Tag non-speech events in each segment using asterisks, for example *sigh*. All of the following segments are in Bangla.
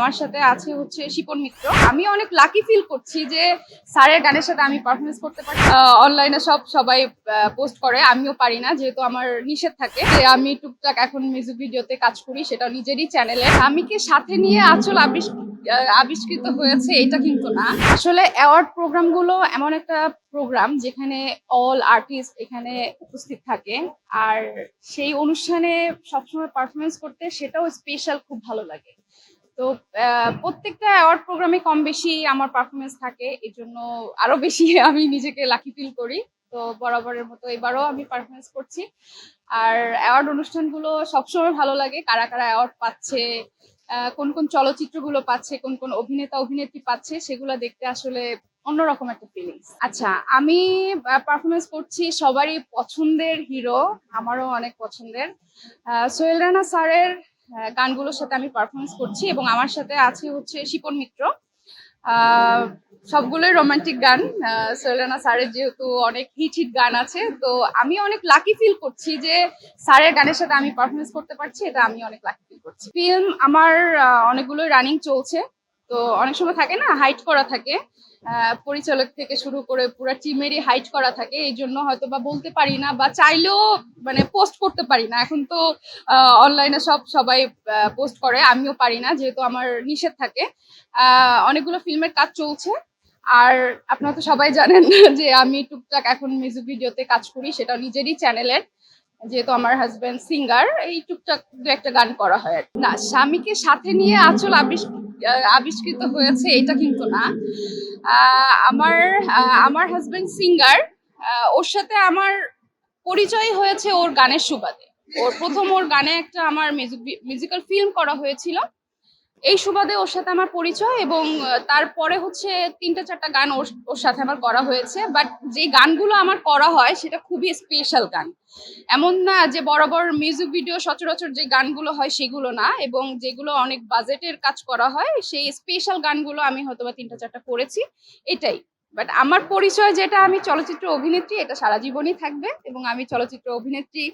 আমার সাথে আছে হচ্ছে শিপন মিত্র। আমি অনেক লাকি ফিল করছি যে স্যারের গানের সাথে আমি পারফরমেন্স করতে পারি। অনলাইনে সব সবাই পোস্ট করে আমিও পারি না যেহেতু আমার নিষেধ থাকে। যে আমি টুকটাক এখন মিউজিক ভিডিওতে কাজ করি সেটা নিজেরই চ্যানেলে আমি কি সাথে নিয়ে আচল আবিষ আহ, আবিষ্কৃত হয়েছে এটা কিন্তু না। আসলে অ্যাওয়ার্ড প্রোগ্রামগুলো এমন একটা প্রোগ্রাম যেখানে অল আর্টিস্ট এখানে উপস্থিত থাকে। আর সেই অনুষ্ঠানে সবসময় পারফরমেন্স করতে সেটাও স্পেশাল খুব ভালো লাগে। তো প্রত্যেকটা অ্যাওয়ার্ড প্রোগ্রামে কম বেশি আমার পারফরমেন্স থাকে এই জন্য আরও বেশি *laughs* আমি নিজেকে লাকি ফিল করি। তো বরাবরের মতো এবারও আমি পারফরমেন্স করছি। আর অ্যাওয়ার্ড অনুষ্ঠানগুলো সবসময় ভালো লাগে, কারা কারা অ্যাওয়ার্ড পাচ্ছে কোন কোন চলচ্চিত্রগুলো পাচ্ছে, কোন কোন অভিনেতা, অভিনেত্রী পাচ্ছে, সেগুলো দেখতে আসলে অন্যরকম একটা ফিলিংস আচ্ছা আমি পারফরমেন্স করছি সবারই পছন্দের হিরো আমারও অনেক পছন্দের। সোহেল রানা স্যারের গানগুলোর সাথে আমি পারফরমেন্স করছি এবং আমার সাথে আছে হচ্ছে শিপন মিত্র। সবগুলোই রোমান্টিক গান। সৈলানা স্যারের যেহেতু অনেক হিট হিট গান আছে, তো আমি অনেক লাকি ফিল করছি যে স্যারের গানের সাথে আমি পারফরমেন্স করতে পারছি, এটা আমি অনেক লাকি ফিল করছি। ফিল্ম আমার অনেকগুলোই রানিং চলছে। তো অনেক সময় থাকে না হাইট করা থাকে। পরিচালক থেকে শুরু করে পুরো টিমেরই হাইট করা থাকে। এই জন্য হয়তো বা বলতে পারি না বা চাইলেও মানে পোস্ট করতে পারি না। এখন তো অনলাইনে সব সবাই পোস্ট করে। আমিও পারি না যেহেতু আমার নিষেধ থাকে। অনেকগুলো ফিল্মের কাজ চলছে। আর আপনারা তো সবাই জানেন *laughs* যে আমি টুকটাক এখন মিউজিক ভিডিওতে কাজ করি সেটা নিজেরই চ্যানেলের যেহেতু আমার হাজব্যান্ড সিঙ্গার এই টুকটাক দু একটা গান করা হয় না স্বামীকে সাথে নিয়ে আচল আবিষ আহ, আবিষ্কৃত হয়েছে, এটা কিন্তু না। আমার আমার হাজব্যান্ড সিঙ্গার ওর সাথে আমার পরিচয় হয়েছে ওর গানের সুবাদে। ওর প্রথম ওর গানে একটা আমার মিউজিক মিউজিক্যাল ফিল্ম করা হয়েছিল। এই সুবাদে ওর সাথে আমার পরিচয় এবং তারপরে হচ্ছে তিনটা চারটা গান ওর সাথে আমার করা হয়েছে। বাট যে গানগুলো আমার করা হয়, সেটা খুবই স্পেশাল গান। এমন না যে বরাবর মিউজিক ভিডিও সচরাচর যে গানগুলো হয় সেগুলো না, এবং যেগুলো অনেক বাজেটের কাজ করা হয়, সেই স্পেশাল গানগুলো আমি হয়তো বা তিনটা চারটা করেছি। এটাই। বাট আমার পরিচয় যেটা, আমি চলচ্চিত্র অভিনেত্রী, এটা সারা জীবনই থাকবে এবং আমি চলচ্চিত্র অভিনেত্রী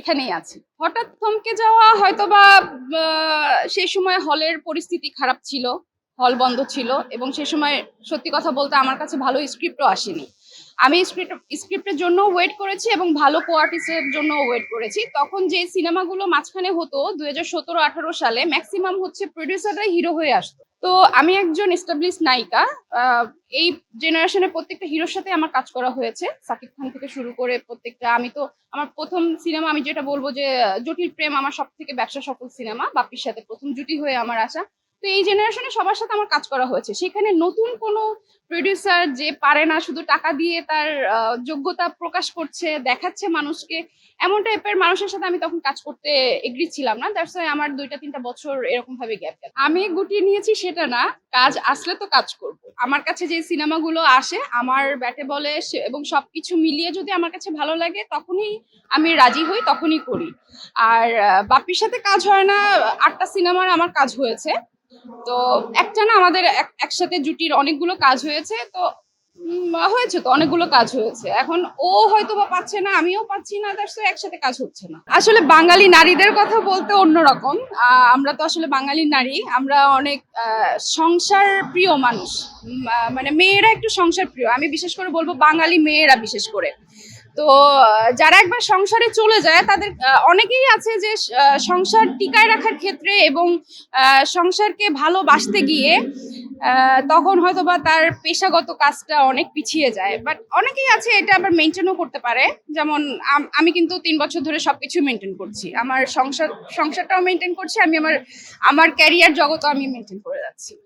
এখানেই আছি। হঠাৎ থমকে যাওয়া হয়তো বা সেই সময় হলের পরিস্থিতি খারাপ ছিল, হল বন্ধ ছিল এবং সে সময় সত্যি কথা বলতে আমার কাছে ভালো স্ক্রিপ্টও আসেনি। আমি স্ক্রিপ্ট, স্ক্রিপ্টের জন্য ওয়েট করেছি এবং ভালো কোয়ার্টিসের জন্য ওয়েট করেছি। তখন যে সিনেমাগুলো মাঝখানে হতো, দুই হাজার সতেরো আঠারো সালে ম্যাক্সিমাম হচ্ছে প্রডিউসাররাই হিরো হয়ে আসতো। তো আমি একজন এস্টাবলিশ নায়িকা এই জেনারেশনের প্রত্যেকটা হিরোর সাথে আমার কাজ করা হয়েছে। সাকিব খান থেকে শুরু করে প্রত্যেকটা, আমি তো, আমার প্রথম সিনেমা আমি যেটা বলব যে, জটিল প্রেম আমার সব থেকে ব্যবসা সফল সিনেমা বাপির সাথে প্রথম জুটি হয়ে আমার আসা। তো এই জেনারেশনে সবার সাথে আমার কাজ করা হয়েছে। সেখানে নতুন কোনো প্রডিউসার যে পারে না, শুধু টাকা দিয়ে তার যোগ্যতা প্রকাশ করছে, দেখাচ্ছে মানুষকে, এমন টাইপের মানুষের সাথে আমি তখন কাজ করতে এগ্রি ছিলাম না। দ্যাটস ওয়াই আমার দুইটা, তিনটা বছর এরকম ভাবে গ্যাপ গেল। আমি গুটিয়ে নিয়েছি সেটা না, কাজ আসলে তো কাজ করব। আমার কাছে যে সিনেমাগুলো আসে, আমার ব্যাটে বলে এবং সবকিছু মিলিয়ে যদি আমার কাছে ভালো লাগে, তখনই আমি রাজি হই, তখনই করি। আর বাপির সাথে কাজ হয় না, আটটা সিনেমার আমার কাজ হয়েছে। তো একটা না আমাদের এক- একসাথে জুটির অনেকগুলো কাজ হয়েছে, তো হয়েছে তো, অনেকগুলো কাজ হয়েছে। এখন ও হয়তো বা পাচ্ছে না, আমিও পাচ্ছি না, তার সাথে একসাথে কাজ হচ্ছে না। আসলে বাঙালি নারীদের কথা বলতে অন্যরকম। আমরা তো আসলে বাঙালি নারী, আমরা অনেক সংসার প্রিয় মানুষ। মানে মেয়েরা একটু সংসার প্রিয়। আমি বিশেষ করে বলব বাঙালি মেয়েরা বিশেষ করে। তো যারা একবার সংসারে চলে যায়, তাদের অনেকেই আছে যে সংসার টিকায় রাখার ক্ষেত্রে এবং সংসারকে ভালোবাসতে গিয়ে তখন হয়তো বা তার পেশাগত কাজটা অনেক পিছিয়ে যায়। বাট অনেকেই আছে এটা আবার মেনটেনও করতে পারে। যেমন, আম- কিন্তু তিন বছর ধরে সবকিছু মেনটেন করছি। আমার সংসার, সংসারটাও মেনটেন করছি, আমি আমার আমার ক্যারিয়ার জগতও আমি মেনটেন করে যাচ্ছি।